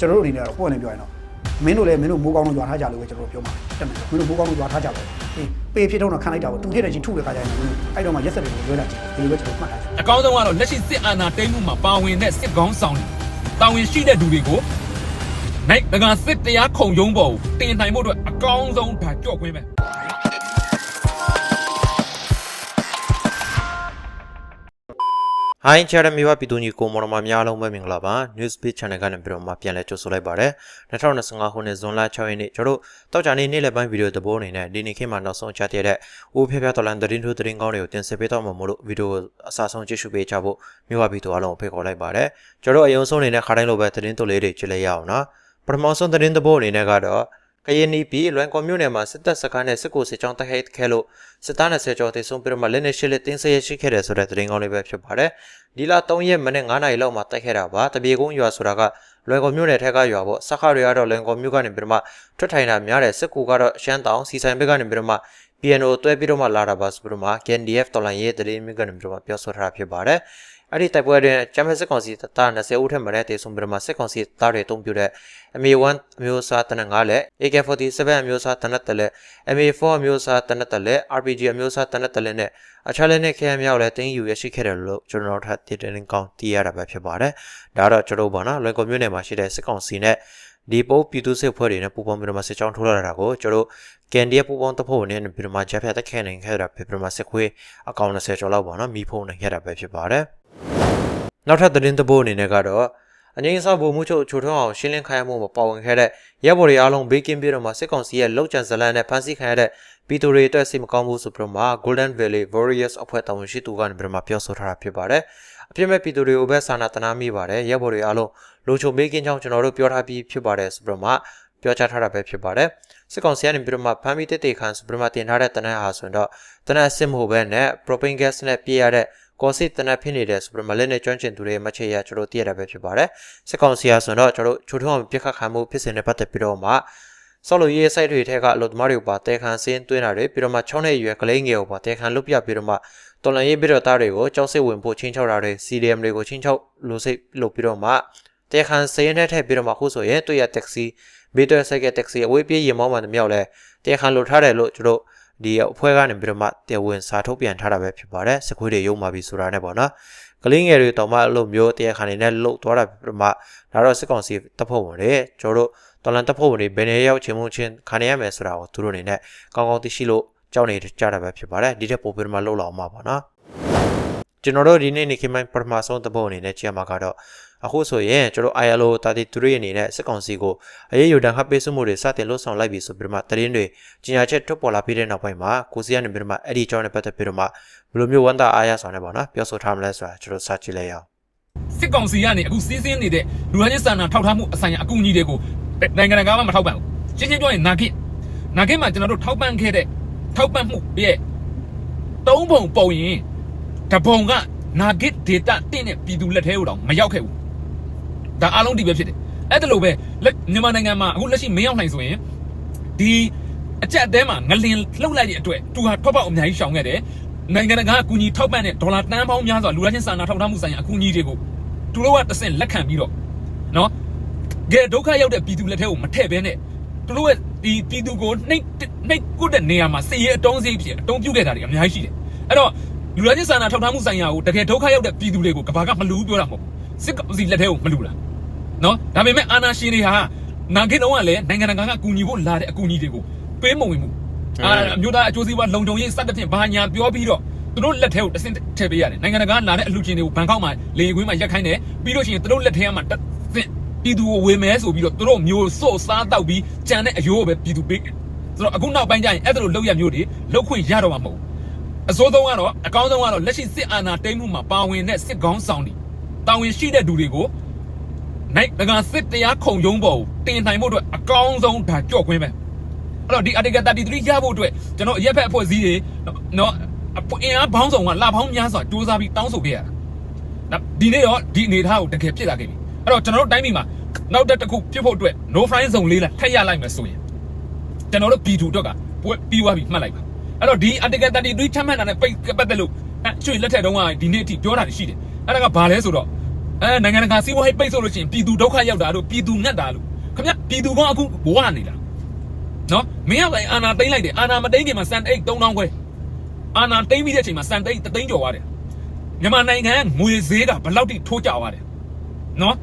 ကျွန်တော်တို့အနေနဲ့တော့ပွင့်နေပြောရင်တော့မင်းတို့လည်းမင်းတို့မိုးကောင်းလို့ကြွားထားကြလို့ပဲကျွန်တော်တို့ပြောမှာတက်မယ်မင်းတို့မိုးကောင်းလို့ကြွားထားကြပါအေးပေးဖြစ်တော့ခံလိုက်တာပေါ့သူဖြစ်တဲ့ချင်းထုတဲ့ခါကျရင်မင်းတို့အဲ့တော့မှရက်ဆက်တွေကိုလွှဲလာချင်ဒီလိုပဲကျွန်တော်မှတ်ထားတယ်အကောင်းဆုံးကတော့လက်ရှိစစ်အာဏာသိမ်းမှုမှာပါဝင်တဲ့စစ်ကောင်းဆောင်တွေတာဝန်ရှိတဲ့သူတွေကိုနိုင်တကာစစ်တရားခုံရုံးပေါ်ကိုတင်နိုင်ဖို့အတွက်အကောင်းဆုံးဒါကြော့ခွင်းပဲ ဟိုင်းချာရမီဝပြည်သူညီကိုမော်တော်မများလုံးပဲမင်္ဂလာပါ News Beat Channel ကနေပြီးတော့မှပြန်လဲကြိုဆိုလိုက်ပါတယ်2025ခုနှစ်ဇွန်လ6ရက်နေ့ကျွန်တော်တို့တောက်ကြနေ့နေ့လယ်ပိုင်းဗီဒီယိုသဘောအနေနဲ့ဒီနေ့ခေတ်မှာနောက်ဆုံးချတဲ့တဲ့ဦးဖျက်ဖျက်တော်လန်သတင်းထိုးသတင်းကောင်းတွေကိုတင်ဆက်ပေးတော့မှာမို့လို့ဗီဒီယိုအစားဆုံးကြည့်ရှုပေးကြဖို့မြို့ဝပြည်သူအားလုံးကိုဖိတ်ခေါ်လိုက်ပါတယ်ကျွန်တော်တို့အယုံဆုံးအနေနဲ့ခါတိုင်းလိုပဲသတင်းတိုလေးတွေကြည့်လိုက်ရအောင်နော်ပထမဆုံးသတင်းသဘောအနေနဲ့ကတော့ ကရင်နီပြည်လွန်ကွန်မြို့နယ်မှာစစ်တပ်စခန်းနဲ့စစ်ကိုစစ်ကြောင်းတိုက်ခိုက်ခဲလို့စစ်သား20ကျော်တေဆုံးပြီးတော့မှလက်နက်ရှိလက်တင်းဆဲရရှိခဲ့တယ်ဆိုတဲ့သတင်းကောင်းလေးပဲဖြစ်ပါတယ်။ဒီလ3ရက်မနေ့9နာရီလောက်မှာတိုက်ခဲ့တာပါ။တပြေကုန်းရွာဆိုတာကလွန်ကွန်မြို့နယ်ထက်ကရွာပေါ့။စခတွေကတော့လွန်ကွန်မြို့ကနေပြီးတော့မှထွက်ထိုင်တာများတယ်စစ်ကူကတော့ရှမ်းတောင်စီဆိုင်ဘက်ကနေပြီးတော့မှ PNO တွဲပြီးတော့မှလာတာပါဆိုပြီးတော့မှ KNDF တော်လိုင်းရေးသတင်းမျိုးကနေပြီးတော့မှပြောဆိုထားတာဖြစ်ပါတယ်။အဲ့ဒီတိုက်ပွဲတွင်ဂျမစစ်ကောင်စီတပ်သား20ဦးထက်မနည်းတေဆုံးပြီးတော့မှစစ်ကောင်စီတပ်တွေအုံပြုတဲ့ MA1 အမျိုးအစားတနက်5လက် AK47 အမျိုးအစားတနက်တလက် MA4 အမျိုးအစားတနက်တလက် RPG အမျိုးအစားတနက်တလက်နဲ့အခြားလက်နဲ့ခဲမြောက်လည်းတင်းယူရရှိခဲ့တယ်လို့ကျွန်တော်ထပ်တည်တင်ကောင်းသိရတာပဲဖြစ်ပါတယ်။ဒါတော့ကျွန်တော်ပါနော်လွန်ကွန်မြို့နယ်မှာရှိတဲ့စစ်ကောင်စီနဲ့ ဒီပိုးပြည်သူစစ်ဖွဲ့တွေနဲ့ပူးပေါင်းပြီးတော့မှစစ်ကြောင်းထိုးလာတာကိုကျွန်တော်ကန်ဒီယပူပေါင်းတပ်ဖွဲ့နဲ့ပြီးတော့မှဂျက်ဖက်တက်ခဲနိုင်ခဲ့တာဖြစ်ပြီးတော့မှစစ်ခွေးအကောင်20ကျော်လောက်ပေါ့နော်မိဖုံးနိုင်ခဲ့တာပဲဖြစ်ပါတယ်။နောက်ထပ်သတင်းသဘောအနေနဲ့ကတော့အငိမ့်ဆောက်ဖို့မှုချုပ်ချိုထွန်းအောင်ရှင်းလင်းခိုင်းမှုမှာပါဝင်ခဲ့တဲ့ရဲဘော်တွေအားလုံးဘေးကင်းပြီးတော့မှစစ်ကောင်စီရဲ့လောက်ကျန်ဇလန်နဲ့ဖမ်းဆီးခံရတဲ့ပြည်သူတွေအတွက်စိတ်မကောင်းဘူးဆိုပြီးတော့မှ Golden Valley Warriors အဖွဲ့တာဝန်ရှိသူကနေပြီးတော့မှပြောဆိုထားတာဖြစ်ပါတယ်။ အပြစ်မဲ့ပြည်သူတွေကိုပဲစာနာတနာမိပါတယ်ရဲဘော်တွေအားလုံးလုံခြုံဘေးကင်းကြောင်းကျွန်တော်တို့ပြောထားပြီးဖြစ်ပါတယ်ဆိုပြီးတော့မှပြောကြားထားတာပဲဖြစ်ပါတယ်။စစ်ကောင်စီကနေပြီးတော့မှဖမ်းပြီးတက်တေခန်းဆိုပြီးတော့မှတင်ထားတဲ့တနက်ဟာဆိုရင်တော့တနက်အစ်စ်မဟုတ်ပဲနဲ့ propane gas နဲ့ပြည့်ရတဲ့ကောစစ်တနက်ဖြစ်နေတယ်ဆိုပြီးတော့မလက်နဲ့ကျွမ်းကျင်သူတွေမချေရကျွန်တော်သိရတာပဲဖြစ်ပါတယ်စစ်ကောင်စီအားဆိုတော့ကျွန်တော်ချိုးထုံးအောင်ပြစ်ခတ်ခံမှုဖြစ်စဉ်နဲ့ပတ်သက်ပြီးတော့မှ ဆော်လိုရေး site တွေထဲကအလုပ်သမားတွေကိုပါတဲခံစင်းသွင်းတာတွေပြီးတော့မှ6နှစ်အရွယ်ကလေးငယ်ကိုပါတဲခံလွတ်ပြပြီးတော့မှတော်လန်ရေးပြီးတော့တားတွေကိုကြောက်စစ်ဝင်ဖို့ချင်းချောက်တာတွေ CDM တွေကိုချင်းချောက်လို့စိတ်လုပ်ပြီးတော့မှတဲခံစင်းနဲ့ထည့်ပြီးတော့မှခုဆိုရင်တွေ့ရတက္ကစီဘေးတွဲဆိုင်ကတက္ကစီအဝေးပြေးရင်မောင်းမှမြောက်လဲတဲခံလွတ်ထားတယ်လို့ကျွန်တော်ဒီအဖွဲ့ကနေပြီးတော့မှတရားဝင်စာထုတ်ပြန်ထားတာပဲဖြစ်ပါတယ်စခွေးတွေရုံမာပြီဆိုတာနဲ့ပေါ့နော်ကလေးငယ်တွေတောင်မှအဲ့လိုမျိုးတရားခံနေနဲ့လှုပ်သွားတာပြီးတော့မှဒါတော့စစ်ကောင်စီတပ်ဖွဲ့ဝင်တွေကျွန်တော်တို့ တော်လန်တပ်ဖွဲ့ဝင်တွေဘယ်နေရောက်ချင်းမချင်းခံရရမယ်ဆိုတာကိုသူတို့အနေနဲ့ကောင်းကောင်းသိရှိလို့ကြောက်နေကြတာပဲဖြစ်ပါတယ်ဒီထက်ပိုပြီးတော့မှလှုပ်လာအောင်ပါပေါ့နော်ကျွန်တော်တို့ဒီနေ့နေခင်မိုင်းပထမဆုံးတပ်ဖွဲ့အနေနဲ့ကြည့်ရမှာကတော့အခုဆိုရင်ကျွန်တော် ILO 33အနေနဲ့စစ်ကောင်စီကိုအရေးယူတန်းခတ်ပေးစုမှုတွေစတင်လှုပ်ဆောင်လိုက်ပြီဆိုပြီးတော့မှတရင်တွေကြီးညာချက်ထွက်ပေါ်လာပြီးတဲ့နောက်ပိုင်းမှာကိုစီကနေပြီးတော့မှအဲ့ဒီအကြောင်းနဲ့ပတ်သက်ပြီးတော့မှဘယ်လိုမျိုးဝန်တာအားရဆောင်နေပါတော့ပြောဆိုထားမလဲဆိုတာကျွန်တော်စကြည့်လိုက်ရအောင်စစ်ကောင်စီကနေအခုစီးစင်းနေတဲ့လူဟန်ချင်းစာနာထောက်ထားမှုအဆိုင်ရာအကူအညီတွေကို နိုင်ငံတကာမှမထောက်ပံ့ဘူးရှင်းရှင်းပြောရင်နာခိနာခိမှာကျွန်တော်တို့ထောက်ပံ့ခဲ့တဲ့ထောက်ပံ့မှုရဲ့သုံးပုံပုံရင်တပုံကနာဂစ်ဒေတာတင့်တဲ့ပြည်သူလက်ထဲကိုတော့မရောက်ခဲ့ဘူးဒါအားလုံးဒီပဲဖြစ်တယ်အဲ့ဒါလိုပဲလက်မြန်မာနိုင်ငံမှာအခုလက်ရှိမင်းရောက်နိုင်ဆိုရင်ဒီအကြက်အသေးမှာငလင်လှုပ်လိုက်တဲ့အတွက်သူဟာထွက်ပေါက်အများကြီးရှောင်ခဲ့တယ်နိုင်ငံတကာအကူအညီထောက်ပံ့တဲ့ဒေါ်လာတန်းပေါင်းများစွာလူသားချင်းစာနာထောက်ထားမှုဆိုင်ရာအကူအညီတွေကိုသူတို့ကတဆင့်လက်ခံပြီးတော့နော် ကဲဒုက္ခရောက်တဲ့ပြည်သူလက်ထဲကိုမထည့်ဘဲနဲ့သူတို့ရဲ့ဒီပြည်သူကိုနှိပ်နှိပ်ကုတ်တဲ့နေရာမှာစည်ရဲအတုံးစိဖြစ်အတုံးပြုတ်ခဲ့တာတွေအများကြီးရှိတယ်အဲ့တော့လူသားချင်းစာနာထောက်ထားမှုဆိုင်ရာကိုတကယ်ဒုက္ခရောက်တဲ့ပြည်သူတွေကိုကဘာကမလူပြောတာမဟုတ်ဘူးစစ်ကောင်စီလက်ထဲကိုမလူလားနော်ဒါပေမဲ့အာနာရှင်တွေဟာနာဂစ်တော့ကလည်းနိုင်ငံတကာကအကူအညီဖို့လာတဲ့အကူအညီတွေကိုပေးမဝင်ဘူးအာအမျိုးသားအကျိုးစီးပွားလုံခြုံရေးစသဖြင့်ဘာညာပြောပြီးတော့သူတို့လက်ထဲကိုတဆင့်ထည့်ပေးရတယ်နိုင်ငံတကာလာတဲ့အလှူရှင်တွေကိုဘန်ကောက်မှာလေရင်ကွင်းမှာရက်ခိုင်းတယ်ပြီးလို့ရှိရင်သူတို့လက်ထဲမှာတဆင့် ပြည်သူကိုဝေမဲဆိုပြီးတော့သူတို့မျိုးစော့စားတောက်ပြီးကြံတဲ့အယိုးကိုပဲပြည်သူပေးတယ်ဆိုတော့အခုနောက်ပိုင်းကျရင်အဲ့ဒါလိုလောက်ရမျိုးတွေလောက်ခွင့်ရတော့မှာမဟုတ်ဘူးအစိုးဆုံးကတော့အကောင်းဆုံးကတော့လက်ရှိစစ်အာဏာသိမ်းမှုမှာပါဝင်တဲ့စစ်ကောင်းဆောင်တွေတာဝန်ရှိတဲ့သူတွေကိုနိုင်တကစစ်တရားခုံရုံးပေါ်ကိုတင်နိုင်ဖို့အတွက်အကောင်းဆုံးဒါကြော့ခွင်းပဲအဲ့တော့ဒီ article 33ရဖို့အတွက်ကျွန်တော်အရက်ဖက်အဖွဲ့အစည်းတွေနော်အင်အားဘောင်းဆောင်ကလာဘောင်းများစွာစူးစမ်းပြီးတောင်းဆိုခဲ့ရတာဒါဒီနေ့ရောဒီအနေထားကိုတကယ်ဖြစ်လာခဲ့ပြီ အဲ့တော့ကျွန်တော်တို့တိုင်းပြည်မှာနောက်တစ်ခုဖြစ်ဖို့အတွက် no fry zone လေးလားထက်ရလိုက်မယ်ဆိုရင်ကျွန်တော်တို့ B2 အတွက်ကပွဲပြီးသွားပြီမှတ်လိုက်ပါအဲ့တော့ဒီ article 33ချမှတ်တာနဲ့ပိတ်ပတ်သက်လို့အဲကျွေလက်ထက်တုန်းကဒီနေ့အထိပြောတာရှိတယ်အဲ့ဒါကဘာလဲဆိုတော့အဲနိုင်ငံတကာစီးပွားရေးပိတ်ဆို့လို့ရှိရင်ပြည်သူဒုက္ခရောက်တာလို့ပြည်သူငတ်တာလို့ခင်ဗျပြည်သူကအခုဘဝနေလားနော်မင်းကလည်းအာနာသိမ့်လိုက်တယ်အာနာမသိမ့်ခင်မှာစန်အိတ်3000ခွဲအာနာသိမ့်ပြီးတဲ့အချိန်မှာစန်သိမ့်3သိန်းကျော်သွားတယ်မြန်မာနိုင်ငံကငွေဈေးကဘယ်လောက်ထိထိုးကျသွားတယ်နော်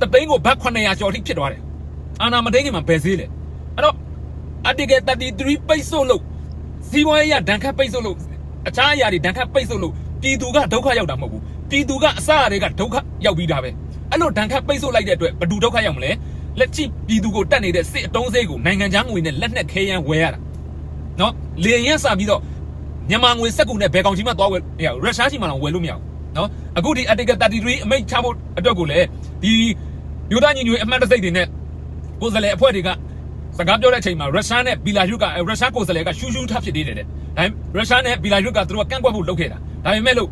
တသိန်းကိုဘတ်900ကျော်ထိဖြစ်သွားတယ်အာနာမသိမ့်ခင်မှာဘယ်ဈေးလဲအဲ့တော့ article 33ပိတ်ဆို့လို့စီးပွားရေးရဒဏ်ခတ်ပိတ်ဆို့လို့အခြားအရာတွေဒဏ်ခတ်ပိတ်ဆို့လို့ပြည်သူကဒုက္ခရောက်တာမဟုတ်ဘူးပြည်သူကအစအရေကဒုက္ခရောက်ပြီးတာပဲအဲ့လိုဒဏ်ခတ်ပိတ်ဆို့လိုက်တဲ့အတွက်ဘယ်သူဒုက္ခရောက်မလဲလက်ချိပြည်သူကိုတတ်နေတဲ့စစ်အတုံးစိတ်ကိုနိုင်ငံခြားငွေနဲ့လက်နက်ခဲယမ်းဝယ်ရတာနော်လေရင်စပြီးတော့မြန်မာငွေစက်ကူနဲ့ဘယ်ကောင်ကြီးမှသွားဝယ်ရရုရှားကြီးမှတော့ဝယ်လို့မရဘူး နော်အခုဒီ article 33အမိန့်ချဖို့အတွက်ကိုလည်းဒီယူဒညီညွေအမှတ်တစိတ်တွေနဲ့ကိုယ်စားလှယ်အဖွဲ့တွေကစကားပြောတဲ့အချိန်မှာရုရှားနဲ့ဘီလာရုစ်ကရုရှားကိုယ်စားလှယ်ကရှူးရှူးထပ်ဖြစ်သေးတယ်တဲ့။ဒါပေမဲ့ရုရှားနဲ့ဘီလာရုစ်ကသူတို့ကကန့်ကွက်ဖို့လုပ်ခဲ့တာ။ဒါပေမဲ့လို့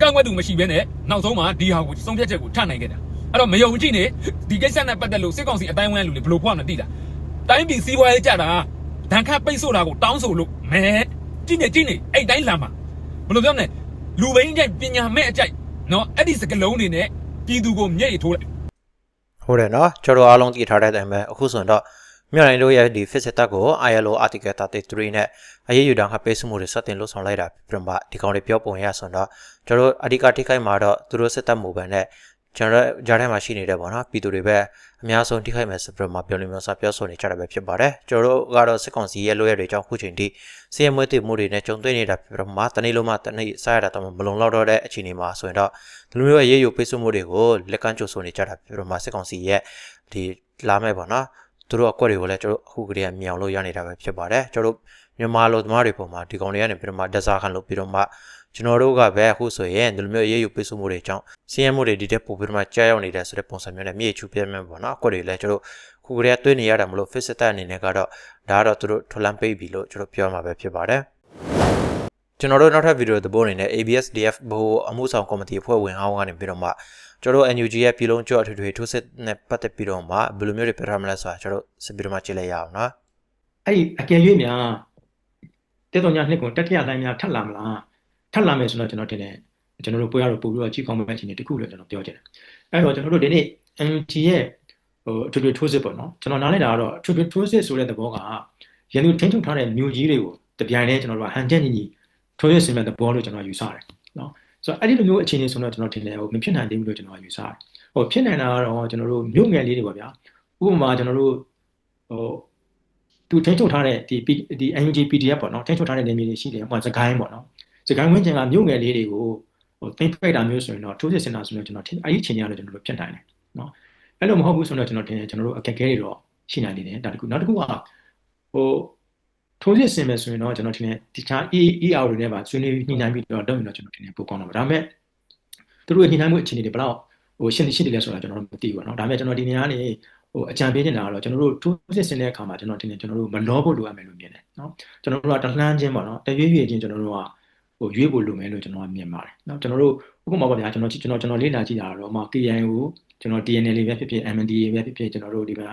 ကန့်ကွက်သူမရှိဘဲနဲ့နောက်ဆုံးမှာဒီဟာကိုဆုံးဖြတ်ချက်ကိုထနိုင်ခဲ့တာ။အဲ့တော့မယုံကြည်နေဒီကိစ္စနဲ့ပတ်သက်လို့စစ်ကောင်စီအတိုင်းဝိုင်းလူတွေဘယ်လိုဖွင့်မသိတာ။တိုင်းပြည်စီးပွားရေးကြတာဒဏ်ခတ်ပိတ်ဆို့တာကိုတောင်းဆိုလို့မဲကြည့်နေကြည့်နေအဲ့တိုင်းလမ်းမှာဘယ်လိုပြောမလဲ လူဘိန်းကြိုက်ပညာမဲ့အကြိုက်နော်အဲ့ဒီစကလုံးတွေနဲ့ပြည်သူကိုမျက်ရည်ထိုးလိုက်ဟုတ်တယ်နော်ကျွန်တော်အားလုံးသိထားတဲ့အတိုင်းပဲအခုဆိုရင်တော့မြို့နိုင်တို့ရဲ့ဒီ fit တက်ကို ILO article 33နဲ့အရေးယူတောင်ခပေးစမှုတွေစတင်လို့ဆောင်လိုက်တာပြမဒီကောင်တွေပြောပုံရဆိုတော့ကျွန်တော်အဓိကထိခိုက်မှာတော့သူတို့စစ်တပ်မှုပဲနဲ့ ကျွန်တော်ကြားထဲမှာရှိနေတဲ့ပေါ့နော်ပြည်သူတွေပဲအများဆုံးထိခိုက်မယ်ဆိုပြီးတော့ပြောလို့မျိုးစားပြောဆိုနေကြတာပဲဖြစ်ပါတယ်ကျွန်တော်တို့ကတော့စစ်ကောင်စီရဲ့လိုရတွေအကြောင်းခုချိန်ထိစီးရဲမွေးတည်မှုတွေနဲ့ကြုံတွေ့နေတာဖြစ်တော့မှတနေ့လုံးမှတနေ့စားရတာတော့မလုံလောက်တော့တဲ့အခြေအနေမှာဆိုရင်တော့ဒီလိုမျိုးရေးယူပေးစွမှုတွေကိုလက်ကမ်းကြိုဆိုနေကြတာဖြစ်တော့မှစစ်ကောင်စီရဲ့ဒီလာမဲ့ပေါ့နော်သူတို့အကွက်တွေကိုလည်းကျွန်တော်အခုကတည်းကမြောင်လို့ရနေတာပဲဖြစ်ပါတယ်ကျွန်တော်တို့မြန်မာလူသမားတွေပုံမှာဒီကောင်တွေကနေပြီးတော့မှဒဇာခံလို့ပြီးတော့မှ ကျွန်တော်တို့ကပဲအခုဆိုရင်ဒီလိုမျိုးရေးယူပေးစွမှုတွေအကြောင်းစီးရဲမှုတွေဒီတက်ပို့ပြီးတော့မှကြားရောက်နေတဲ့ဆိုတဲ့ပုံစံမျိုးနဲ့မြေချူပြမယ်ပေါ့နော်အကွက်တွေလည်းကျွန်တော်ခုကတည်းကတွေးနေရတာမလို့ fit တက်အနေနဲ့ကတော့ဒါကတော့သူတို့ထလန်ပိတ်ပြီလို့ကျွန်တော်ပြောမှာပဲဖြစ်ပါတယ်ကျွန်တော်တို့နောက်ထပ်ဗီဒီယိုသဘောအနေနဲ့ ABSDF ဘိုးအမှုဆောင်ကော်မတီအဖွဲ့ဝင်ဟောင်းကနေပြီးတော့မှကျွန်တော်တို့ NUG ရဲ့ပြည်လုံးကျော်အထွေထွေထိုးစစ်နဲ့ပတ်သက်ပြီးတော့မှဘယ်လိုမျိုးတွေပြထားမလဲဆိုတာကျွန်တော်တို့စပြီးတော့မှကြည့်လိုက်ရအောင်နော်အဲ့ဒီအကယ်၍များတဲတော်ညာနှစ်ကုန်တတိယလိုင်းများထပ်လာမလား ထပ်လာမယ်ဆိုတော့ကျွန်တော်တင်တယ်ကျွန်တော်တို့ပွဲရတော့ပို့ပြီးတော့ကြီးကောင်းမဲ့အခြေအနေတခုလို့ကျွန်တော်ပြောချင်တယ်အဲ့တော့ကျွန်တော်တို့ဒီနေ့ MT ရဲ့ဟိုအထွေထွေထိုးစစ်ပေါ့နော်ကျွန်တော်နားလည်တာကတော့အထွေထွေထိုးစစ်ဆိုတဲ့သဘောကရန်သူထိန်းချုပ်ထားတဲ့မြို့ကြီးတွေကိုတပြိုင်တည်းကျွန်တော်တို့ကဟန်ချက်ညီညီထိုးစစ်ဆင်မဲ့သဘောလို့ကျွန်တော်ယူဆတယ်နော်ဆိုတော့အဲ့ဒီလိုမျိုးအခြေအနေဆိုတော့ကျွန်တော်ထင်တယ်ဟိုမဖြစ်နိုင်သေးဘူးလို့ကျွန်တော်ယူဆတယ်ဟိုဖြစ်နိုင်တာကတော့ကျွန်တော်တို့မြို့ငယ်လေးတွေပေါ့ဗျာဥပမာကျွန်တော်တို့ဟိုသူထိန်းချုပ်ထားတဲ့ဒီ P- ဒီ NUG PDF ပေါ့နော်ထိန်းချုပ်ထားတဲ့နေမြေတွေရှိတယ်ဥပမာစကိုင်းပေါ့နော် စကိုင်းဝင်းကျင်ကမြို့ငယ်လေးတွေကိုဟိုသိမ့်ပိတ်တာမျိုးဆိုရင်တော့ထိုးစစ်ဆင်တာဆိုရင်ကျွန်တော်ထင်အဲ့ဒီအချိန်ကြီးကတော့ကျွန်တော်တို့ဖြစ်နိုင်တယ်နော်အဲ့လိုမဟုတ်ဘူးဆိုတော့ကျွန်တော်ထင်တယ်ကျွန်တော်တို့အခက်အခဲတွေတော့ရှိနိုင်နေတယ်ဒါတခုနောက်တစ်ခုကဟိုထိုးစစ်ဆင်မယ်ဆိုရင်တော့ကျွန်တော်ထင်တယ်ဒီချာ ER တွေနဲ့ပါဆွေးနွေးညှိနှိုင်းပြီးတော့တော့ကျွန်တော်ထင်တယ်ပိုကောင်းတော့ဒါပေမဲ့သူတို့ရဲ့ညှိနှိုင်းမှုအခြေအနေတွေဘယ်လောက်ဟိုရှင်းရှင်းတယ်လဲဆိုတာကျွန်တော်တို့မသိဘူးပေါ့နော်ဒါပေမဲ့ကျွန်တော်ဒီနေရာကနေ ဟိုအကြံပေးနေတာကတော့ကျွန်တော်တို့ထိုးစစ်ဆင်တဲ့အခါမှာကျွန်တော်တင်တယ်ကျွန်တော်တို့မလောဖို့လိုအပ်မယ်လို့မြင်တယ်เนาะကျွန်တော်တို့ကတလှမ်းချင်းပေါ့နော်တရွေ့ရွေ့ချင်းကျွန်တော်တို့က ဟိုရွေးဖို့လိုမယ်လို့ကျွန်တော်ကမြင်ပါတယ်เนาะကျွန်တော်တို့ဥပမာပေါ့ဗျာကျွန်တော်ကျွန်တော်ကျွန်တော်လေ့လာကြည့်တာတော့မှ KN ကိုကျွန်တော် TNL ပဲဖြစ်ဖြစ် MNDA ပဲဖြစ်ဖြစ်ကျွန်တော်တို့ဒီမှာ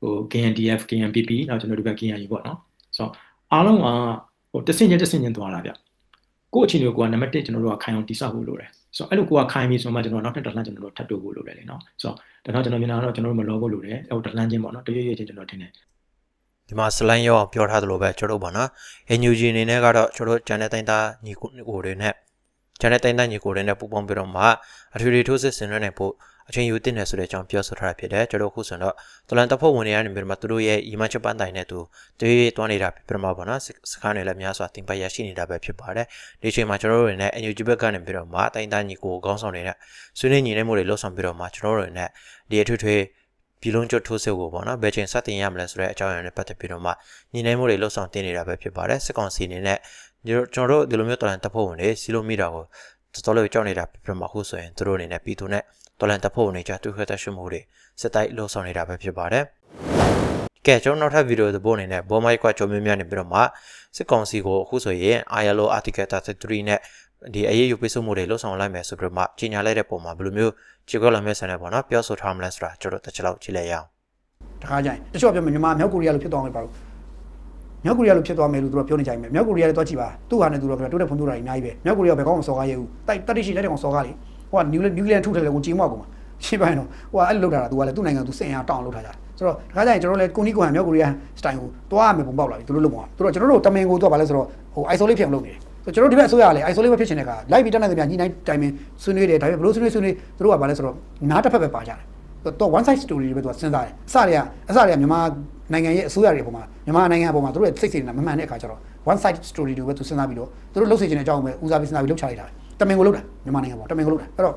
ဟို KNDF KNPP နောက်ကျွန်တော်တို့က KNU ပေါ့နော်ဆိုတော့အားလုံးကဟိုတဆင့်ချင်းတဆင့်ချင်းသွားတာဗျကိုယ့်အချင်းတွေကိုကနံပါတ်1ကျွန်တော်တို့ကခိုင်အောင်တိစောက်ဖို့လိုတယ်ဆိုတော့အဲ့လိုကိုကခိုင်ပြီဆိုမှကျွန်တော်နောက်ထပ်တစ်လှမ်းကျွန်တော်တို့ထပ်တိုးဖို့လိုတယ်လေနော်ဆိုတော့ဒါတော့ကျွန်တော်မြင်တာတော့ကျွန်တော်တို့မလောဖို့လိုတယ်ဟိုတစ်လှမ်းချင်းပေါ့နော်တရွေ့ရွေ့ချင်းကျွန်တော်ထင်တယ် ဒီမှာစလိုင်းရောအောင်ပြောထားသလိုပဲကျွန်တော်တို့ပါနော် NUG အနေနဲ့ကတော့ကျွန်တော်တို့ဂျန်တဲ့တိုင်းသားညီကိုတွေနဲ့ဂျန်တဲ့တိုင်းသားညီကိုတွေနဲ့ပူးပေါင်းပြီးတော့မှအထွေထွေထိုးစစ်ဆင်နေဖို့အချိန်ယူတင်နေဆိုတဲ့အကြောင်းပြောဆိုထားတာဖြစ်တယ်ကျွန်တော်ခုဆိုတော့တလန်တပ်ဖွဲ့ဝင်တွေကနေပြီးတော့မှသူတို့ရဲ့အီမန်ချက်ပန်းတိုင်နဲ့သူတွေးတွားနေတာပြမပါနော်စကားတွေလည်းများစွာတင်ပတ်ရရှိနေတာပဲဖြစ်ပါတယ်ဒီအချိန်မှာကျွန်တော်တို့တွေနဲ့ NUG ဘက်ကနေပြီးတော့မှအတိုင်းသားညီကိုခေါင်းဆောင်တွေနဲ့ဆွေးနွေးညီနေမှုတွေလှုပ်ဆောင်ပြီးတော့မှကျွန်တော်တို့တွေနဲ့ဒီအထွေထွေ ပြည်လုံးကျွတ်ထိုးစစ်ကိုပေါ့နော်ဘယ်ချိန်စတင်ရမလဲဆိုတဲ့အကြောင်းအရာနဲ့ပတ်သက်ပြီးတော့မှညီနေမှုတွေလှုပ်ဆောင်တင်နေတာပဲဖြစ်ပါတယ်စစ်ကောင်စီအနေနဲ့ကျွန်တော်တို့ဒီလိုမျိုးတော်လန်တပ်ဖွဲ့ဝင်တွေစီလိုမီတာကိုတော်တော်လေးကြောက်နေတာပြမဟုတ်ဆိုရင်သူတို့အနေနဲ့ပြည်သူနဲ့တော်လန်တပ်ဖွဲ့ဝင်တွေကြားတူခက်တဲ့ရှုမှုတွေစစ်တိုက်လှုပ်ဆောင်နေတာပဲဖြစ်ပါတယ်ကဲကျွန်တော်နောက်ထပ်ဗီဒီယိုသဘောအနေနဲ့ဘောမိုက်ကကြော်မြမြနေပြီးတော့မှစစ်ကောင်စီကိုအခုဆိုရင် ILO article 33နဲ့ ဒီအရေးယူပိတ်ဆို့မှုတွေလှုပ်ဆောင်လိုက်မယ်ဆိုပြီးတော့မှကြီးညာလိုက်တဲ့ပုံမှာဘယ်လိုမျိုးခြေကောက်လာမဲ့ဆန်နေပေါ့နော်ပြောဆိုထားမလဲဆိုတာကျွန်တော်တစ်ချက်လောက်ကြည့်လိုက်ရအောင်တခါကျရင်တချို့ကပြောမယ်မြန်မာမြောက်ကိုရီးယားလိုဖြစ်သွားမယ်ပါလို့မြောက်ကိုရီးယားလိုဖြစ်သွားမယ်လို့သူတို့ပြောနေကြတယ်မြောက်ကိုရီးယားလည်းတော့ကြည့်ပါသူ့ဟာနဲ့သူတို့ကတိုးတက်ဖွံ့ဖြိုးတာအများကြီးပဲမြောက်ကိုရီးယားဘယ်ကောင်းမှစော်ကားရဘူးတိုက်တက်တိရှိတိုက်တဲ့ကောင်စော်ကားလေဟိုကနျူနျူကလီယာထုထည့်တယ်ကိုကြီးမောက်ကောင်ရှင်းပိုင်းတော့ဟိုကအဲ့လိုလောက်တာက तू ကလည်းသူ့နိုင်ငံသူစင်အောင်တောင်းလောက်ထားကြတယ်ဆိုတော့ဒါကြရင်ကျွန်တော်လည်းကိုနီကိုဟန်မြောက်ကိုရီးယားစတိုင်ကိုတွားရမယ်ပုံပေါက်လာပြီသူတို့လုံအောင်သူတို့ကျွန်တော်တို့တမင်ကိုတော့ဗာလဲဆိုတော့ဟို isolate ဖြစ်အောင်လုပ်နေတယ် ဆိုကျွန်တော်ဒီဘက်အစိုးရကလည်း isolate မဖြစ်ချင်တဲ့ကလိုက်ပြီးတက်နေတယ်များညီနိုင်တိုင်ပင်ဆွေးနွေးတယ်ဒါပေမဲ့ဘလို့ဆွေးနွေးဆွေးနွေးသူတို့ကဗာလဲဆိုတော့နားတစ်ဖက်ပဲပါကြတယ်တော့ one side story တွေပဲသူကစဉ်းစားတယ်အစတွေကအစတွေကမြန်မာနိုင်ငံရဲ့အစိုးရတွေပုံမှာမြန်မာနိုင်ငံအပေါ်မှာသူတို့ရဲ့စိတ်စိတ်နဲ့မမှန်တဲ့အခါကျတော့ one side story တွေပဲသူစဉ်းစားပြီးတော့သူတို့လှုပ်စေချင်တဲ့အကြောင်းပဲဦးစားပေးစဉ်းစားပြီးလှုပ်ချလိုက်တာတမင်ကိုလှုပ်တာမြန်မာနိုင်ငံပေါ်တမင်ကိုလှုပ်တာအဲ့တော့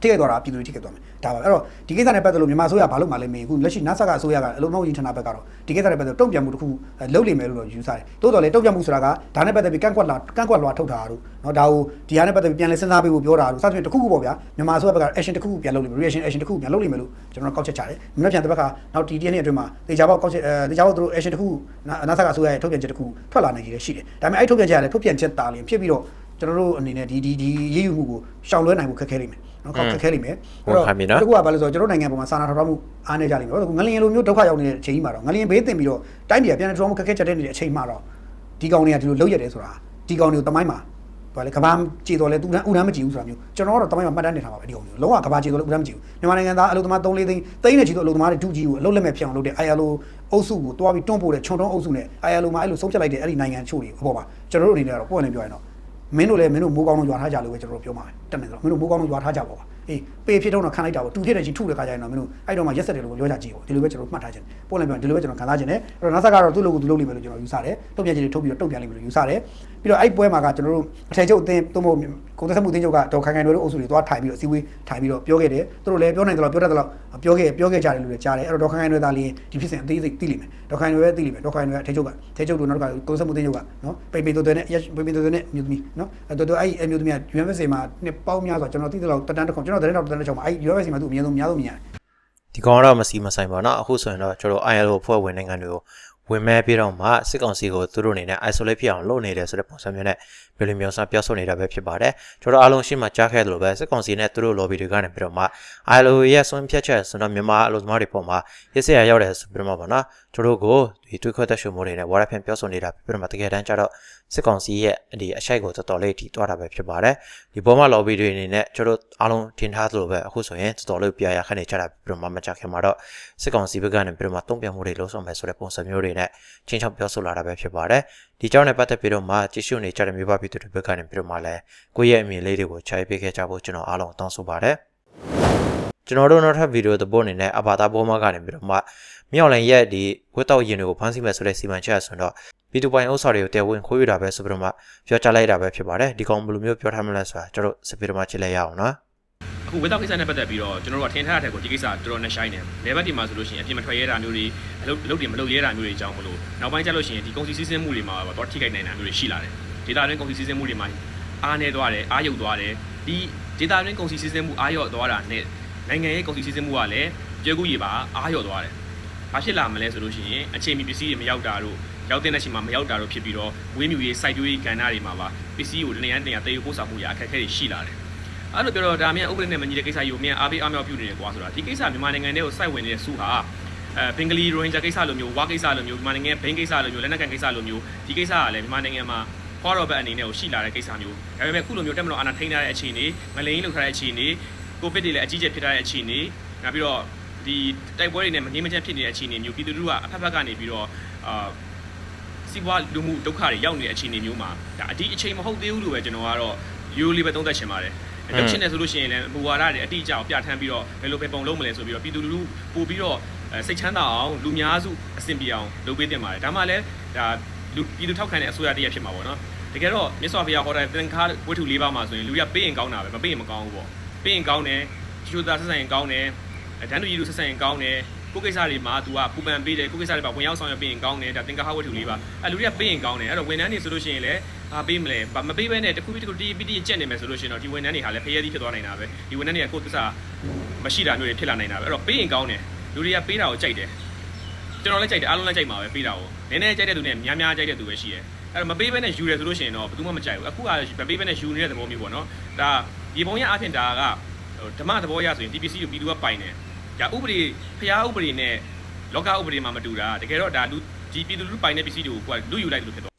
ထိခိုက်သွားတာပြည်သူတွေထိခိုက်သွားမယ် ဒါပါပဲအဲ့တော့ဒီကိစ္စနဲ့ပတ်သက်လို့မြန်မာအစိုးရဘာလုပ်မှလဲမင်းအခုလက်ရှိနတ်ဆကအစိုးရကအလုံးမဟုတ်ကြီးဌာနဘက်ကတော့ဒီကိစ္စနဲ့ပတ်သက်တုံ့ပြန်မှုတစ်ခုလုပ်လိမ့်မယ်လို့တော့ယူဆတယ်တိုးတော်လေတုံ့ပြန်မှုဆိုတာကဒါနဲ့ပတ်သက်ပြီးကန့်ကွက်လာကန့်ကွက်လွှာထုတ်တာတို့နော်ဒါကိုဒီဟာနဲ့ပတ်သက်ပြီးပြန်လဲစဉ်းစားပေးဖို့ပြောတာတို့စသဖြင့်တစ်ခုခုပေါ့ဗျာမြန်မာအစိုးရဘက်က action တစ်ခုခုပြန်လုပ်လိမ့်မယ် reaction action တစ်ခုခုပြန်လုပ်လိမ့်မယ်လို့ကျွန်တော်ကောက်ချက်ချတယ်မြန်မာပြန်တဲ့ဘက်ကနောက်ဒီတရက်နေ့အတွင်းမှာတေချာပေါက်ကောက်ချက်အဲတေချာပေါက်တို့ action တစ်ခုနတ်ဆကအစိုးရရဲ့ထုတ်ပြန်ချက်တစ်ခုထွက်လာနိုင်ကြီးလည်းရှိတယ်ဒါပေမဲ့အဲ့ထုတ်ပြန်ချက်ကလည်းထုတ်ပြန်ချက်တာလင်းဖြစ်ပြီးတော့ကျွန်တော်တို့အနေနဲ့ဒီဒီဒီရေးယူမှုကိုရှောင်လွှဲနိုင်မှုခက်ခဲနေတယ် နော်ခက်ခဲလိမ့်မယ်ဟုတ်ပါပြီနော်တကူကဘာလဲဆိုတော့ကျွန်တော်နိုင်ငံပေါ်မှာစာနာထောက်ထားမှုအားနေကြလိမ့်မယ်။ငလျင်လိုမျိုးဒုက္ခရောက်နေတဲ့အချိန်ကြီးမှာတော့ငလျင်ဘေးတင်ပြီးတော့တိုင်းပြည်ကပြန်လည်ထူထောင်မှုခက်ခဲချက်တဲ့နေတဲ့အချိန်မှာတော့ဒီကောင်တွေကဒီလိုလုပ်ရတယ်ဆိုတာဒီကောင်တွေကိုတမိုင်းမှာဘာလဲကဘာကြည်တော်လဲသူတန်းဥတန်းမကြည့်ဘူးဆိုတာမျိုးကျွန်တော်ကတော့တမိုင်းမှာမှတ်တမ်းနေထားပါပဲဒီကောင်မျိုးလုံးဝကဘာကြည်တော်လဲဥတန်းမကြည့်ဘူးမြန်မာနိုင်ငံသားအလုပ်သမား3-4သိန်းသိန်းနဲ့ချီတော့အလုပ်သမားတွေဒုကြီးကိုအလုပ်လက်မဲ့ဖြစ်အောင်လုပ်တဲ့ ILO အုပ်စုကိုတွားပြီးတွန်းပို့တဲ့ခြုံတုံးအုပ်စုနဲ့ ILO မှာအဲ့လိုဆုံးဖြတ်လိုက်တဲ့အဲ့ဒီနိုင်ငံချို့တွေအပေါ်မှာကျွန်တော်တို့အနေနဲ့ကတော့ပွင့်နေပြောရင်တော့ မင်းတို့လည်းမင်းတို့မိုးကောင်းလုံးကြွားထားကြလို့ပဲကျွန်တော်တို့ပြောမှာပဲတက်နေတော့မင်းတို့မိုးကောင်းလုံးကြွားထားကြပါပါအေးပေဖြစ်တော့ခံလိုက်တာပေါ့တူဖြစ်တဲ့ချင်းထုတဲ့ခါကျရင်တော့မင်းတို့အဲ့တော့မှရက်ဆက်တယ်လို့ပြောကြကြည့်ပေါ့ဒီလိုပဲကျွန်တော်မှတ်ထားခြင်းပို့လိုက်ပြန်ဒီလိုပဲကျွန်တော်ခံစားခြင်းနဲ့အဲ့တော့ NASA ကတော့သူ့လိုကိုသူ့လုပ်လိမ့်မယ်လို့ကျွန်တော်ယူဆတယ်တုံ့ပြန်ခြင်းတွေထုတ်ပြီးတော့တုံ့ပြန်လိမ့်မယ်လို့ယူဆတယ် ပြီးတော့အဲ့ပွဲမှာကကျွန်တော်တို့အထယ်ချုပ်အသင်းသို့မဟုတ်ကိုသက်မှုအသင်းချုပ်ကဒေါ်ခိုင်ခိုင်တို့အုပ်စုတွေသွားထိုင်ပြီးတော့အစည်းအဝေးထိုင်ပြီးတော့ပြောခဲ့တယ်သူတို့လည်းပြောနိုင်တယ်လို့ပြောတတ်တယ်လို့ပြောခဲ့ပြောခဲ့ကြတယ်လို့လည်းကြားတယ်အဲ့တော့ဒေါ်ခိုင်ခိုင်တို့သားလေးဒီဖြစ်စဉ်အသေးစိတ်သိလိမ့်မယ်ဒေါ်ခိုင်တို့ပဲသိလိမ့်မယ်ဒေါ်ခိုင်တို့ကအထယ်ချုပ်ကအထယ်ချုပ်တို့နောက်ကကိုသက်မှုအသင်းချုပ်ကနော်ပိပိတိုတဲနဲ့ပိပိတိုတဲနဲ့အမျိုးသမီးနော်အဲ့တော့အဲ့အမျိုးသမီးက UMFC မှာနှစ်ပေါင်းများစွာကျွန်တော်သိတယ်လို့တက်တန်းတစ်ခုကျွန်တော်တဲ့တော့တက်တန်းတစ်ခုမှာအဲ့ UMFC မှာသူအမြဲဆုံးများဆုံးမြင်ရတယ်ဒီကောင်ကတော့မစီမဆိုင်ပါနော်အခုဆိုရင်တော့ကျွန်တော် ILO ဖွဲ့ဝင်နိုင်ငံတွေကို ဝင်မဲ့ပြီးတော့မှစစ်ကောင်စီကိုသူတို့အနေနဲ့ isolate ဖြစ်အောင်လုပ်နေတယ်ဆိုတဲ့ပုံစံမျိုးနဲ့ပြည်လူမျိုးစားပြောဆိုနေတာပဲဖြစ်ပါတယ်ကျွန်တော်အားလုံးရှင်းမှကြားခဲ့သလိုပဲစစ်ကောင်စီနဲ့သူတို့ lobby တွေကနေပြီးတော့မှ ILO ရဲ့ဆွမ်းဖြတ်ချက်ဆိုတော့မြန်မာအလုပ်သမားတွေပေါ်မှာရစ်စရာရောက်တယ်ဆိုပြီးတော့မှပေါ့နော်ကျွန်တော်တို့ကို ဒီတွေးခွက်သက်ရှုံမိုးတွေနဲ့ဝါရဖန်ပြောဆိုနေတာပြီးတော့မှတကယ်တမ်းကျတော့စစ်ကောင်စီရဲ့ဒီအရှိုက်ကိုတော်တော်လေးထိတွားတာပဲဖြစ်ပါတယ်ဒီပေါ်မှာ lobby တွေအနေနဲ့ကျွန်တော်တို့အားလုံးထင်ထားသလိုပဲအခုဆိုရင်တော်တော်လေးပြရခက်နေကြတာပြီးတော့မှမကြခင်မှာတော့စစ်ကောင်စီဘက်ကနေပြီးတော့မှတုံ့ပြန်မှုတွေလှုံ့ဆော်မယ်ဆိုတဲ့ပုံစံမျိုးတွေနဲ့ချင်းချောက်ပြောဆိုလာတာပဲဖြစ်ပါတယ်ဒီကြောင့်နဲ့ပတ်သက်ပြီးတော့မှကြည့်ရှုနေကြတဲ့မျိုးပါပြည်သူတွေဘက်ကနေပြီးတော့မှလည်းကိုယ့်ရဲ့အမြင်လေးတွေကိုခြိုက်ပေးခဲ့ကြဖို့ကျွန်တော်အားလုံးတောင်းဆိုပါတယ် ကျွန်တော်တို့နောက်ထပ်ဗီဒီယိုသဘောအနေနဲ့အဘာသာပေါ်မှာကနေပြီးတော့မှမြောက်လိုင်းရဲ့ဒီဝက်တောက်ရင်တွေကိုဖမ်းဆီးမယ်ဆိုတဲ့စီမံချက်ဆိုတော့ဗီဒီယိုပိုင်းဥစ္စာတွေကိုတဲဝင်ခိုးရတာပဲဆိုပြီးတော့မှပြောချလိုက်တာပဲဖြစ်ပါတယ်ဒီကောင်ဘယ်လိုမျိုးပြောထားမလဲဆိုတာကျွန်တော်စပီတော့မှကြည့်လိုက်ရအောင်နော်အခုဝက်တော့ကိစ္စနဲ့ပတ်သက်ပြီးတော့ကျွန်တော်တို့ကထင်ထားတဲ့ထက်ကိုဒီကိစ္စတော်တော်နဲ့ရှိုင်းတယ်။ level ဒီမှာဆိုလို့ရှိရင်အပြင်မထွက်ရဲတာမျိုးတွေအလုပ်အလုပ်တွေမလုပ်ရဲတာမျိုးတွေအကြောင်းမလို့နောက်ပိုင်းကျလို့ရှိရင်ဒီကုန်စည်စီးဆင်းမှုတွေမှာတော့ထိခိုက်နိုင်တာမျိုးတွေရှိလာတယ်။ဒေတာတွင်းကုန်စည်စီးဆင်းမှုတွေမှာအားနေသွားတယ်အားယုတ်သွားတယ်ဒီဒေတာတွင်းကုန်စည်စီးဆင်းမှုအားယော့သွားတာနဲ့ နိုင်ငံရဲ့ကုန်စည်စီးဆင်းမှုကလည်းကြေကူးရပါအားယော့သွားတယ်။ဘာဖြစ်လာမလဲဆိုလို့ရှိရင်အချိန်မီပစ္စည်းတွေမရောက်တာတို့ရောက်တဲ့အချိန်မှာမရောက်တာတို့ဖြစ်ပြီးတော့ဝင်းမြူရေးစိုက်ပျိုးရေးကဏ္ဍတွေမှာပါပစ္စည်းကိုတနေရတနေရတည်ယူပို့ဆောင်မှုရအခက်အခဲတွေရှိလာတယ်။အဲ့လိုပြောတော့ဒါမြန်ဥပဒေနဲ့မညီတဲ့ကိစ္စကြီးကိုမြန်အားပေးအားမြောက်ပြုနေတယ်ကွာဆိုတာဒီကိစ္စမြန်မာနိုင်ငံထဲကိုစိုက်ဝင်နေတဲ့စုဟာအဲဘင်္ဂလီရိုဟင်ဂျာကိစ္စလိုမျိုးဝါကိစ္စလိုမျိုးမြန်မာနိုင်ငံဘိန်းကိစ္စလိုမျိုးလက်နက်ကန်ကိစ္စလိုမျိုးဒီကိစ္စကလည်းမြန်မာနိုင်ငံမှာခွာတော့ဘက်အနေနဲ့ကိုရှိလာတဲ့ကိစ္စမျိုးဒါပေမဲ့ခုလိုမျိုးတက်မလို့အာဏာထိန်းထားတဲ့အခြေအနေမလိန်လောက်ထားတဲ့အခြေအနေ ကိုဗစ်တွေလည်းအကြီးကျယ်ဖြစ်ထားတဲ့အခြေအနေနောက်ပြီးတော့ဒီတိုက်ပွဲတွေနဲ့မငြိမ်းမချမ်းဖြစ်နေတဲ့အခြေအနေမျိုးပြည်သူလူထုကအဖက်ဖက်ကနေပြီးတော့အာစီးပွားလူမှုဒုက္ခတွေရောက်နေတဲ့အခြေအနေမျိုးမှာဒါအဒီအချိန်မဟုတ်သေးဘူးလို့ပဲကျွန်တော်ကတော့ရိုးလေးပဲသုံးသပ်ချင်ပါတယ်อืมလုပ်ချင်တယ်ဆိုလို့ရှိရင်လည်းမူဝါဒတွေအတိအကျကိုပြဋ္ဌာန်းပြီးတော့ဘယ်လိုပဲပုံလုံးမလဲဆိုပြီးတော့ပြည်သူလူထုပို့ပြီးတော့အဲစိတ်ချမ်းသာအောင်လူများစုအဆင်ပြေအောင်လုပ်ပေးတင်ပါတယ်ဒါမှလည်းဒါလူပြည်သူထောက်ခံတဲ့အစိုးရတရက်ဖြစ်မှာပေါ့နော်တကယ်တော့မြတ်စွာဘုရားဟောတဲ့သင်္ခါဝတ္ထု၄ပါးမှာဆိုရင်လူရပေးရင်ကောင်းတာပဲမပေးရင်မကောင်းဘူးပေါ့ ပေးရင်ကောင်းတယ်ချိုးသားဆက်ဆံရင်ကောင်းတယ်ဒန်းတူကြီးလူဆက်ဆံရင်ကောင်းတယ်ကိုယ်ကိစ္စတွေမှာ तू ကပူပန်ပေးတယ်ကိုယ်ကိစ္စတွေမှာဝင်ရောက်ဆောင်ရွက်ပေးရင်ကောင်းတယ်ဒါသင်္ကာဟဝတ္ထုလေးပါအဲလူတွေကပေးရင်ကောင်းတယ်အဲ့တော့ဝန်ထမ်းတွေဆိုလို့ရှိရင်လည်းဘာပေးမလဲဘာမပေးဘဲနဲ့တခုပြီးတခုတီးပြီးတီးကြက်နေမယ်ဆိုလို့ရှိရင်တော့ဒီဝန်ထမ်းတွေဟာလည်းဖျဲသီးဖြစ်သွားနိုင်တာပဲဒီဝန်ထမ်းတွေကကိုယ်သစ္စာမရှိတာမျိုးတွေဖြစ်လာနိုင်တာပဲအဲ့တော့ပေးရင်ကောင်းတယ်လူတွေကပေးတာကိုကြိုက်တယ်ကျွန်တော်လည်းကြိုက်တယ်အားလုံးလည်းကြိုက်မှာပဲပေးတာကိုနည်းနည်းကြိုက်တဲ့သူနဲ့များများကြိုက်တဲ့သူပဲရှိတယ်အဲ့တော့မပေးဘဲနဲ့ယူတယ်ဆိုလို့ရှိရင်တော့ဘယ်သူမှမကြိုက်ဘူးအခုကမပေးဘဲနဲ့ယူနေတဲ့သဘောမျိုးပေါ့နော်ဒါ ဒီပုံရအဖြစ်ဒါကဓမ္မသဘောရဆိုရင် TPC ကိုပြည်သူကပိုင်တယ်ဒါဥပဒေဖျားဥပဒေနဲ့လောကဥပဒေမှာမတူတာတကယ်တော့ဒါလူဒီပြည်သူလူပိုင်တဲ့ပစ္စည်းတွေကိုကလူယူလိုက်လို့ဖြစ်သွား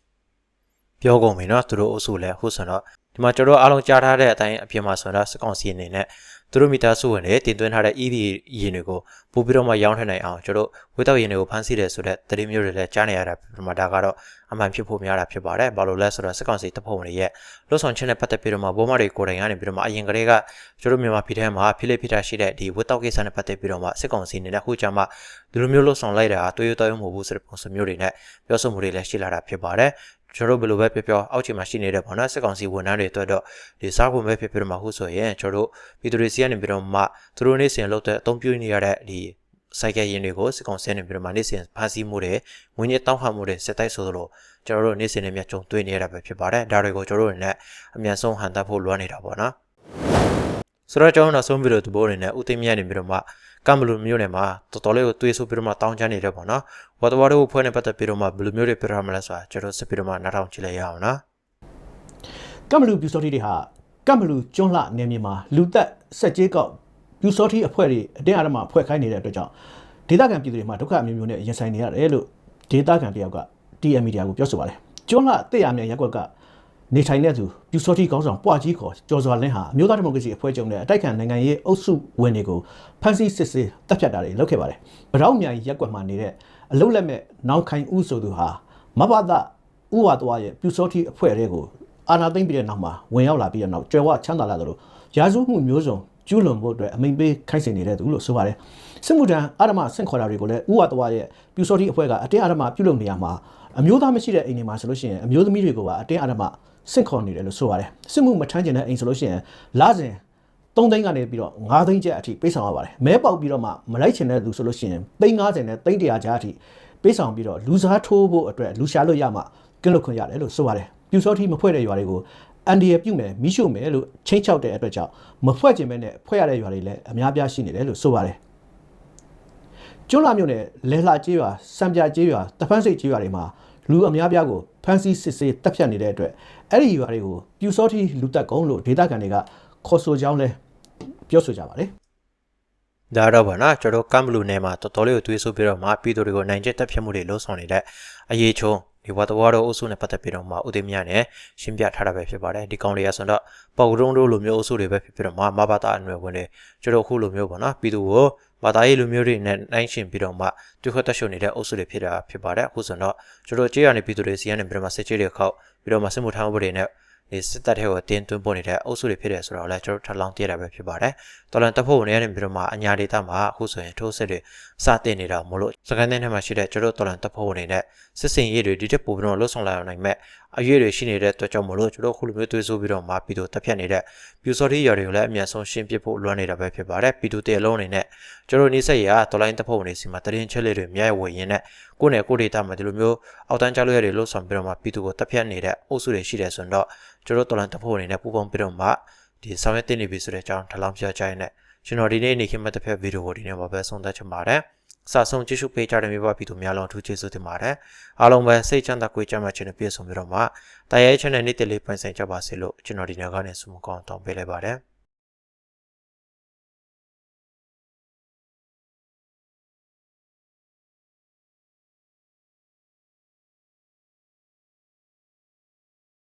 ပြောကုန်ပြီเนาะသူတို့အုပ်စုလည်းဟုတ်ဆိုတော့ဒီမှာကျွန်တော်အားလုံးကြားထားတဲ့အတိုင်းအပြင်မှာဆိုတော့စကောင်စီအနေနဲ့ သူတို့မိသားစုဝင်တွေတင်သွင်းထားတဲ့ EV ယာဉ်တွေကိုပို့ပြီးတော့မှရောင်းထည့်နိုင်အောင်ကျွန်တော်ဝေတောက်ယာဉ်တွေကိုဖမ်းဆီးတယ်ဆိုတဲ့သတင်းမျိုးတွေလည်းကြားနေရတာပြမှာဒါကတော့အမှန်ဖြစ်ဖို့များတာဖြစ်ပါတယ်ဘာလို့လဲဆိုတော့စစ်ကောင်စီတပ်ဖွဲ့ဝင်တွေရဲ့လွတ်ဆောင်ချက်နဲ့ပတ်သက်ပြီးတော့မှဘိုးမတွေကိုယ်တိုင်ကနေပြီးတော့မှအရင်ကတည်းကကျွန်တော်မြန်မာပြည်ထဲမှာဖိလိဖိတာရှိတဲ့ဒီဝေတောက်ကိစ္စနဲ့ပတ်သက်ပြီးတော့မှစစ်ကောင်စီအနေနဲ့ခုကြမှာဒီလိုမျိုးလွတ်ဆောင်လိုက်တာတွေးရတော့မဟုတ်ဘူးဆိုတဲ့ပုံစံမျိုးတွေနဲ့ပြောဆိုမှုတွေလည်းရှိလာတာဖြစ်ပါတယ် ကျွန်တော်တို့ဘယ်လိုပဲပြောပြောအောက်ခြေမှာရှိနေတဲ့ပေါ့နော်စစ်ကောင်စီဝန်ထမ်းတွေအတွက်တော့ဒီစားဖို့ပဲဖြစ်ဖြစ်တော့မှဟုတ်ဆိုရင်ကျွန်တော်တို့ပြည်သူတွေစီကနေပြီးတော့မှသူတို့နေ့စဉ်လုပ်တဲ့အသုံးပြုနေရတဲ့ဒီစိုက်ကရင်တွေကိုစစ်ကောင်စီနေပြီးတော့မှနေ့စဉ်ဖမ်းဆီးမှုတွေငွေညစ်တောင်းခံမှုတွေစစ်တိုက်ဆိုသလိုကျွန်တော်တို့နေ့စဉ်နဲ့မြတ်ကြုံတွေ့နေရတာပဲဖြစ်ပါတယ်ဒါတွေကိုကျွန်တော်တို့နဲ့အမြန်ဆုံးဟန်တပ်ဖို့လွှမ်းနေတာပေါ့နော် ဆိုတော့ကျွန်တော်နောက်ဆုံးဗီဒီယိုသဘောအနေနဲ့ဦးသိမ်းမြတ်နေပြီးတော့မှကမ်ဘလူမျိုးနယ်မှာတော်တော်လေးကိုတွေးဆိုပြီးတော့မှတောင်းချနေတယ်ပေါ့နော်ဝတ်တော်တို့ဖွဲ့နေပတ်သက်ပြီးတော့မှဘယ်လိုမျိုးတွေပြရမလဲဆိုတာကျွန်တော်စစ်ပြီးတော့မှနားထောင်ကြည့်လိုက်ရအောင်နော်ကမ္ဘလူပြူစောတိတွေဟာကမ္ဘလူကျွန်းလှနယ်မြေမှာလူသက်ဆက်ကြေးကောက်ပြူစောတိအဖွဲ့တွေအတင်းအဓမ္မဖွဲ့ခိုင်းနေတဲ့အတွက်ကြောင့်ဒေသခံပြည်သူတွေမှာဒုက္ခအမျိုးမျိုးနဲ့ရင်ဆိုင်နေရတယ်လို့ဒေသခံတယောက်က TM Media ကိုပြောဆိုပါတယ်ကျွန်းလှတက်ရမြန်ရက်ကွက်က နေထိုင်တဲ့သူပြူစောတိကောင်းဆောင်ပွားကြီးခေါ်ကျော်စွာလင်းဟာအမျိုးသားဒီမိုကရေစီအဖွဲ့ချုပ်နဲ့အတိုက်ခံနိုင်ငံရေးအုပ်စုဝင်တွေကိုဖမ်းဆီးစစ်ဆေးတပ်ဖြတ်တာတွေလုပ်ခဲ့ပါတယ်ဗရောင်းမြိုင်ရက်ကွက်မှာနေတဲ့အလုတ်လက်မဲ့နောက်ခိုင်ဦးဆိုသူဟာမဘဒဥဝါသွားရဲ့ပြူစောတိအဖွဲ့တွေကိုအာနာသိမ့်ပြီးတဲ့နောက်မှာဝင်ရောက်လာပြီးတဲ့နောက်ကျွဲဝချမ်းသာလာသလိုရာဇဝမှုမျိုးစုံကျူးလွန်ဖို့အတွက်အမိန်ပေးခိုင်းစင်နေတဲ့သူလို့ဆိုပါတယ်စစ်မှုထမ်းအာရမဆင့်ခေါ်တာတွေကိုလည်းဥဝတဝရဲ့ပြူစောတိအဖွဲ့ကအတင်းအာရမပြုလုပ်နေရမှာအမျိုးသားမရှိတဲ့အိမ်တွေမှာဆိုလို့ရှိရင်အမျိုးသမီးတွေကိုပါအတင်းအာရမ ဆင့်ခေါ်နေတယ်လို့ဆိုပါတယ်စစ်မှုမထမ်းကျင်တဲ့အိမ်ဆိုလို့ရှိရင်လာစဉ်3သိန်းကနေပြီးတော့5သိန်းကျပ်အထိပေးဆောင်ရပါတယ်မဲပေါက်ပြီးတော့မှမလိုက်ချင်တဲ့သူဆိုလို့ရှိရင်သိန်း50နဲ့သိန်း100ကျပ်အထိပေးဆောင်ပြီးတော့လူစားထိုးဖို့အတွက်လူရှာလို့ရမှကင်းလွတ်ခွင့်ရတယ်လို့ဆိုပါတယ်ပြူစောတိမဖွဲ့တဲ့ရွာတွေကိုအန်ဒီရပြုတ်မယ်မိရှုမယ်လို့ချင်းချောက်တဲ့အတွက်ကြောင့်မဖွဲ့ခြင်းပဲနဲ့ဖွဲ့ရတဲ့ရွာတွေလည်းအများပြားရှိနေတယ်လို့ဆိုပါတယ်ကျွန်းလာမြို့နယ်လဲလှကျေးရွာစံပြကျေးရွာတဖန်းစိတ်ကျေးရွာတွေမှာလူအများပြားကိုဖမ်းဆီးစစ်ဆေးတပ်ဖြတ်နေတဲ့အတွက် အဲ့ဒီရွာတွေကိုပြူစောတိလူတက်ကုန်းလို့ဒေသခံတွေကခေါ်ဆိုကြောင်းလဲပြောဆိုကြပါတယ်ဒါတော့ဗောနော်ကျွန်တော်ကမ်ဘလူနယ်မှာတော်တော်လေးကိုတွေးဆိုပြီးတော့မှပြည်သူတွေကိုနိုင်ကျက်တက်ဖြတ်မှုတွေလှုံ့ဆော်နေတဲ့အရေးချုံ ဒီဝတ်တော်တော်အုပ်စုနဲ့ပတ်သက်ပြီးတော့မှဥသိမရနဲ့ရှင်းပြထားတာပဲဖြစ်ပါတယ်ဒီကောင်လေးရဆိုတော့ပေါကရုံးတို့လိုမျိုးအုပ်စုတွေပဲဖြစ်ပြီးတော့မှမဘာသာအနွယ်ဝင်တွေကျွန်တော်အခုလိုမျိုးဗောနော်ပြည်သူကိုဘာသာရေးလူမျိုးတွေနဲ့နိုင်ရှင်ပြီးတော့မှတွေ့ခွတ်တက်ရှုံနေတဲ့အုပ်စုတွေဖြစ်တာဖြစ်ပါတယ်အခုဆိုတော့ကျွန်တော်ကြေးရနေပြည်သူတွေစီကနေပြီးတော့မှစစ်ကြေးတွေခောက်ပြီးတော့မှစစ်မှုထမ်းဥပဒေနဲ့ ဒီစစ်တပ်ထဲကိုတင်းသွင်းပို့နေတဲ့အုပ်စုတွေဖြစ်တယ်ဆိုတော့လည်းကျွန်တော်ထပ်လောင်းတည့်ရတာပဲဖြစ်ပါတယ်။တော်လန်တပ်ဖို့နေရနေပြီးတော့မှအညာဒေတာမှာအခုဆိုရင်ထိုးစစ်တွေစတင်နေတာမို့လို့စကန်တဲ့ထဲမှာရှိတဲ့ကျွန်တော်တော်လန်တပ်ဖို့နေနဲ့စစ်စင်ရေးတွေဒီတက်ပို့ပြီးတော့လှုပ်ဆောင်လာနိုင်မဲ့ အရွေးတွေရှိနေတဲ့အတွက်ကြောင့်မို့လို့ကျွန်တော်အခုလိုမျိုးတွေးဆိုပြီးတော့မှပြည်သူတပ်ဖြတ်နေတဲ့ပြူစော်တီရော်တွေကိုလည်းအမြန်ဆုံးရှင်းပစ်ဖို့လွှမ်းနေတာပဲဖြစ်ပါတယ်။ပြည်သူတရလုံးအနေနဲ့ကျွန်တော်နေဆက်ရတော်လိုင်းတပ်ဖို့နေစီမှာတရင်ချက်လေးတွေမြဲဝေရင်နဲ့ကိုယ့်နဲ့ကိုယ်ဒေတာမှာဒီလိုမျိုးအောက်တန်းကြားလို့ရတွေလှုပ်ဆောင်ပြီးတော့မှပြည်သူကိုတပ်ဖြတ်နေတဲ့အုပ်စုတွေရှိတယ်ဆိုတော့ကျွန်တော်တော်လန်တပ်ဖို့အနေနဲ့ပူပေါင်းပြီးတော့မှဒီဆောင်ရွက်တင်နေပြီဆိုတဲ့အကြောင်းထပ်လောင်းပြကြရတဲ့ကျွန်တော်ဒီနေ့နေခင်မတစ်ဖက်ဗီဒီယိုကိုဒီနေ့မှာပဲဆုံးသက်ချင်ပါတယ်။ စာဆုံးကြည့်ရှုပေးကြတဲ့မိဘပြည်သူများလုံးထူးကျေးဇူးတင်ပါတယ်။အားလုံးပဲစိတ်ချမ်းသာကိုယ်ကျမ်းမာခြင်းနဲ့ပြည့်စုံပြီးတော့မှတရားရဲ့ channel နေ့တလေးပိုင်ဆိုင်ကြပါစေလို့ကျွန်တော်ဒီနေ့ကနေဆုမကောင်းတောင်းပေးလိုက်ပါတယ်။